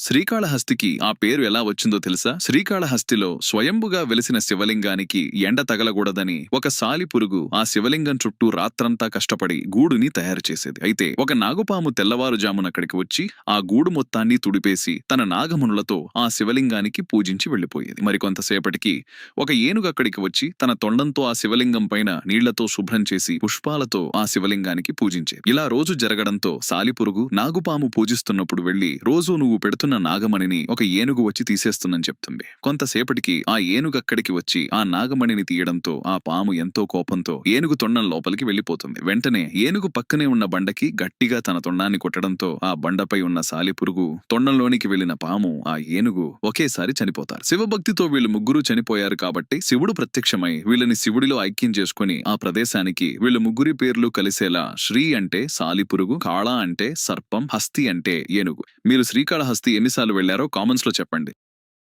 శ్రీకాళహస్తికి ఆ పేరు ఎలా వచ్చిందో తెలుసా? శ్రీకాళహస్తిలో స్వయంభుగా వెలిసిన శివలింగానికి ఎండ తగలకూడదని ఒక సాలి పురుగు ఆ శివలింగం చుట్టూ రాత్రంతా కష్టపడి గూడుని తయారు చేసేది. అయితే ఒక నాగుపాము తెల్లవారుజామున అక్కడికి వచ్చి ఆ గూడు మొత్తాన్ని తుడిపేసి తన నాగమునులతో ఆ శివలింగానికి పూజించి వెళ్ళిపోయేది మరికొంతసేపటికి ఒక ఏనుగు అక్కడికి వచ్చి తన తొండంతో ఆ శివలింగం పైన నీళ్ళతో శుభ్రం చేసి పుష్పాలతో ఆ శివలింగానికి పూజించేది. ఇలా రోజు జరగడంతో సాలిపురుగు నాగుపాము పూజిస్తున్నప్పుడు వెళ్ళి రోజు నువ్వు పెడుతున్న నాగమణిని ఒక ఏనుగు వచ్చి తీసేస్తుందని చెప్తుంది. కొంతసేపటికి ఆ ఏనుగు అక్కడికి వచ్చి ఆ నాగమణిని తీయడంతో ఆ పాము ఎంతో కోపంతో ఏనుగు తొండం లోపలికి వెళ్ళిపోతుంది వెంటనే ఏనుగు పక్కనే ఉన్న బండకి గట్టిగా తన తొండాన్ని కొట్టడంతో ఆ బండపై ఉన్న సాలిపురుగు తొండంలోనికి వెళ్ళిన పాము ఆ ఏనుగు ఒకేసారి చనిపోతారు. శివభక్తితో వీళ్ళు ముగ్గురు చనిపోయారు కాబట్టి శివుడు ప్రత్యక్షమై వీళ్ళని శివుడిలో ఐక్యం చేసుకుని ఆ ప్రదేశానికి వీళ్ళు ముగ్గురి పేర్లు కలిసేలా శ్రీ అంటే సాలిపురుగు కాళ అంటే సర్పం హస్తి అంటే ఏనుగు. మీరు శ్రీకాళహస్తి ఎన్నిసార్లు వెళ్ళారో కామెంట్స్లో చెప్పండి.